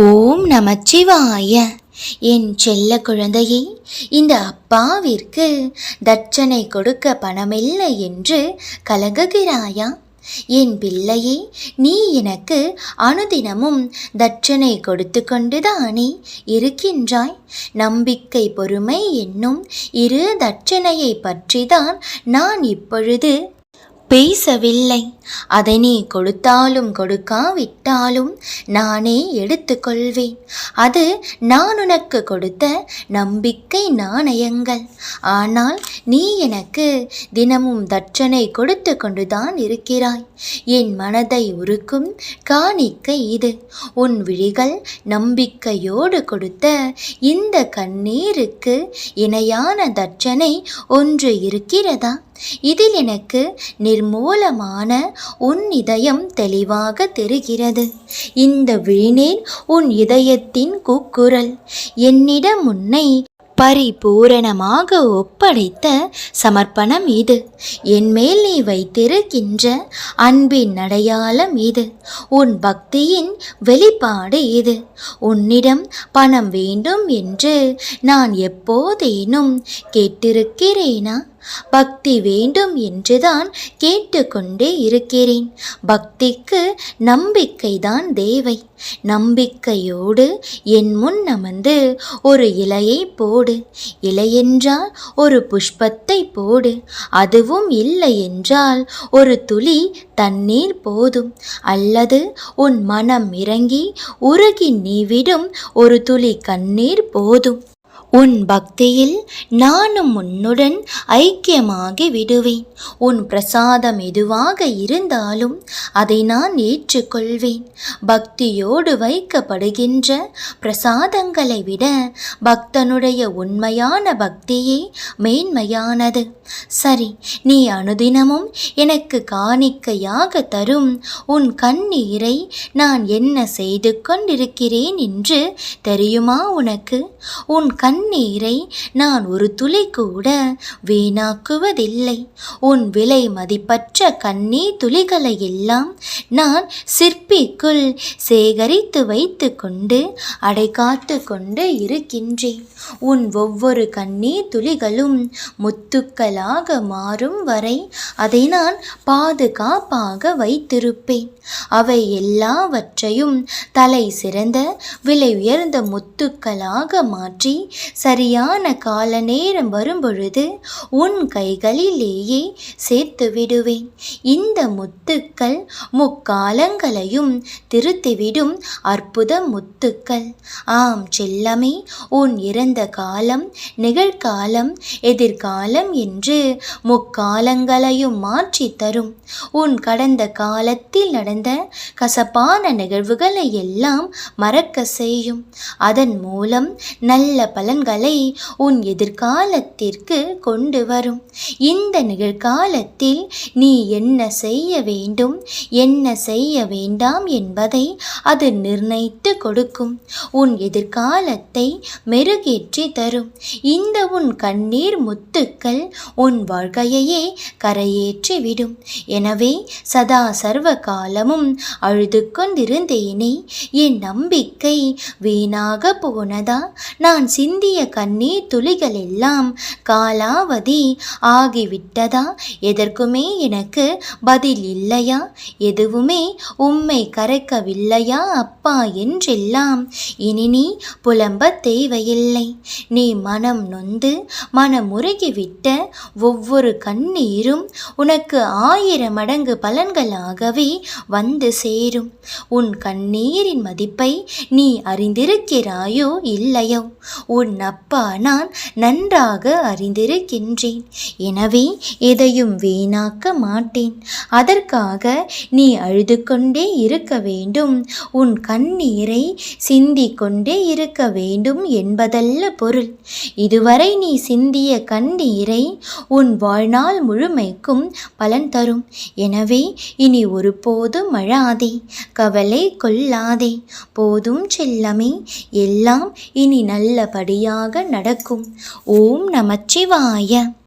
ஓம் நமச்சிவாய. என் செல்ல குழந்தையே இந்த அப்பாவிற்கு தட்சணை கொடுக்க பணமில்லை என்று கலங்குகிறாயா? என் பிள்ளையே நீ எனக்கு அனுதினமும் தட்சணை கொடுத்து கொண்டுதானே இருக்கின்றாய். நம்பிக்கை பொறுமை என்னும் இரு தட்சணையை பற்றிதான் நான் இப்பொழுது பேசவில்லை. அதை நீ கொடுத்தாலும் கொடுக்காவிட்டாலும் நானே எடுத்துக்கொள்வேன். அது நான் உனக்கு கொடுத்த நம்பிக்கை நாணயங்கள். ஆனால் நீ எனக்கு தினமும் தட்சணை கொடுத்து கொண்டுதான் இருக்கிறாய். என் மனதை உருக்கும் காணிக்கை இது. உன் விழிகள் நம்பிக்கையோடு கொடுத்த இந்த கண்ணீருக்கு இணையான தட்சணை ஒன்று இருக்கிறதா? இதில் எனக்கு நிர்மூலமான உன் இதயம் தெளிவாக தெரிகிறது. இந்த விழிநீர் உன் இதயத்தின் கூக்குரல். என்னிடம் உன்னை பரிபூரணமாக ஒப்படைத்த சமர்ப்பணம் இது. என்மேல் நீ வைத்திருக்கின்ற அன்பின் அடையாளம் இது. உன் பக்தியின் வெளிப்பாடு இது. உன்னிடம் பணம் வேண்டும் என்று நான் எப்போதேனும் கேட்டிருக்கிறேனா? பக்தி வேண்டும் என்றுதான் கேட்டுக்கொண்டே இருக்கிறேன். பக்திக்கு நம்பிக்கைதான் தேவை. நம்பிக்கையோடு என் முன் அமர்ந்து ஒரு இலையை போடு. இலையென்றால் ஒரு புஷ்பத்தை போடு. அதுவும் இல்லை என்றால் ஒரு துளி தண்ணீர் போதும். அல்லது உன் மனம் இறங்கி உருகி நீவிடும் ஒரு துளி கண்ணீர் போதும். உன் பக்தியில் நானும் உன்னுடன் ஐக்கியமாகி விடுவேன். உன் பிரசாதம் எதுவாக இருந்தாலும் அதை நான் ஏற்றுக்கொள்வேன். பக்தியோடு வைக்கப்படுகின்ற பிரசாதங்களை விட பக்தனுடைய உண்மையான பக்தியே மேன்மையானது. சரி நீ அனுதினமும் எனக்கு காணிக்கையாக தரும் உன் கண்ணீரை நான் என்ன செய்து கொண்டிருக்கிறேன் என்று தெரியுமா உனக்கு? உன் கண் தண்ணீரை நான் ஒரு துளி கூட வீணாக்குவதில்லை. உன் விலை மதிப்பற்ற கண்ணீர் துளிகளை எல்லாம் நான் சிற்பிக்குள் சேகரித்து வைத்து கொண்டு அடை காத்து கொண்டு இருக்கின்றேன். உன் ஒவ்வொரு கண்ணீர் துளிகளும் முத்துக்களாக மாறும் வரை அதை நான் பாதுகாப்பாக வைத்திருப்பேன். அவை எல்லாவற்றையும் தலை சிறந்த விலை உயர்ந்த முத்துக்களாக மாற்றி சரியான கால நேரம் வரும்பொழுது உன் கைகளிலேயே சேர்த்து விடுவேன். இந்த முத்துக்கள் முக்காலங்களையும் திருத்திவிடும் அற்புத முத்துக்கள். ஆம் செல்லமே உன் இறந்த காலம் நிகழ்காலம் எதிர்காலம் என்று முக்காலங்களையும் மாற்றி தரும். உன் கடந்த காலத்தில் நடந்த கசப்பான நிகழ்வுகளை எல்லாம் மறக்க செய்யும். அதன் மூலம் நல்ல பலன் பலன்களை உன் எதிர்காலத்திற்கு கொண்டு வரும். இந்த நிகழ்காலத்தில் நீ என்ன செய்ய வேண்டும்? என்ன செய்ய வேண்டாம் என்பதை அது நிர்ணயித்து கொடுக்கும். உன் எதிர்காலத்தை மெருகேற்றி தரும். இந்த உன் கண்ணீர் முத்துக்கள் உன் வாழ்க்கையையே கரையேற்றி விடும். எனவே சதா சர்வ காலமும் அழுது கொண்டிருந்தேனே. என் நம்பிக்கை வீணாக போனதா? நான் சிந்தி சிந்திய கண்ணீர் துளிகள் எல்லாம் காலாவதி ஆகிவிட்டதா? எதற்குமே எனக்கு பதில் இல்லையா? எதுவுமே உம்மை கரைக்கவில்லையா அப்பா என்றெல்லாம்? இனி நீ புலம்ப தேவையில்லை. நீ மனம் நொந்து மனமுருகிவிட்ட ஒவ்வொரு கண்ணீரும் உனக்கு ஆயிரம் மடங்கு பலன்களாகவே வந்து சேரும். உன் கண்ணீரின் மதிப்பை நீ அறிந்திருக்கிறாயோ இல்லையோ? உன் அப்பா நான் நன்றாக அறிந்திருக்கின்றேன். எனவே எதையும் வீணாக்க மாட்டேன். அதற்காக நீ அழுது கொண்டே இருக்க வேண்டும். உன் கண்ணீரை சிந்திக் கொண்டே இருக்க வேண்டும் என்பதல்ல பொருள். இதுவரை நீ சிந்திய கண்ணீரை உன் வாழ்நாள் முழுமைக்கும் பலன் தரும். எனவே இனி ஒருபோதும் அழாதே. கவலை கொள்ளாதே. போதும் செல்லமே. எல்லாம் இனி நல்லபடியாக நல்லபடியாக நடக்கும். ஓம் நமச்சிவாய.